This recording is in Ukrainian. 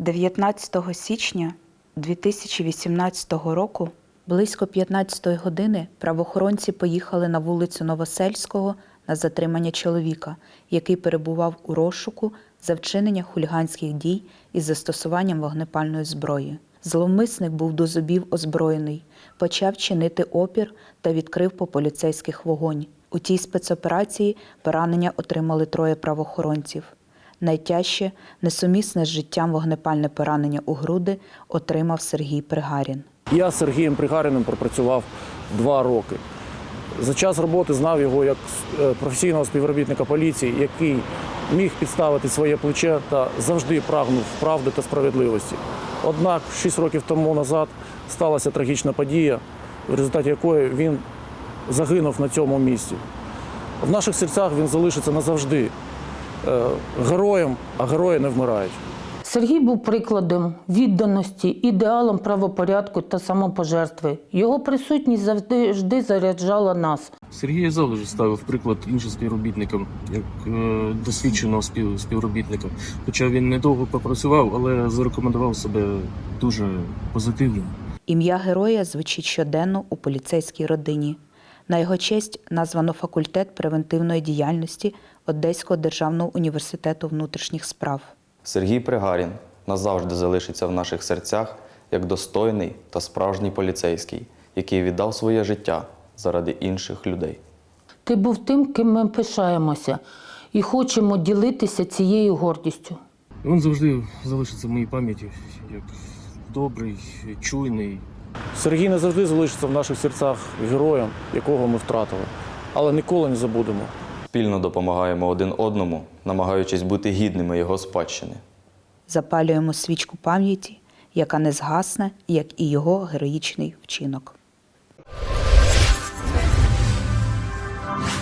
19 січня 2018 року близько 15 години правоохоронці поїхали на вулицю Новосельського на затримання чоловіка, який перебував у розшуку за вчинення хуліганських дій із застосуванням вогнепальної зброї. Зловмисник був до зубів озброєний, почав чинити опір та відкрив по поліцейських вогонь. У тій спецоперації поранення отримали троє правоохоронців. Найтяжче, несумісне з життям вогнепальне поранення у груди отримав Сергій Пригарін. Я з Сергієм Пригаріним пропрацював два роки. За час роботи знав його як е, професійного співробітника поліції, який міг підставити своє плече та завжди прагнув правди та справедливості. Однак, шість років тому назад сталася трагічна подія, в результаті якої він загинув на цьому місці. В наших серцях він залишиться назавжди героєм, а герої не вмирають. Сергій був прикладом відданості, ідеалом правопорядку та самопожертви. Його присутність завжди заряджала нас. Сергій завжди ставив приклад іншим співробітникам, як е, досвідченого спів, співробітника. Хоча він недовго попрацював, але зарекомендував себе дуже позитивно. Ім'я героя звучить щоденно у поліцейській родині. На його честь названо факультет превентивної діяльності Одеського державного університету внутрішніх справ. Сергій Пригарін назавжди залишиться в наших серцях як достойний та справжній поліцейський, який віддав своє життя заради інших людей. Ти був тим, ким ми пишаємося, і хочемо ділитися цією гордістю. Він завжди залишиться в моїй пам'яті як добрий, чуйний, Сергій не завжди залишиться в наших серцях героєм, якого ми втратили, але ніколи не забудемо. Спільно допомагаємо один одному, намагаючись бути гідними його спадщини. Запалюємо свічку пам'яті, яка не згасне, як і його героїчний вчинок.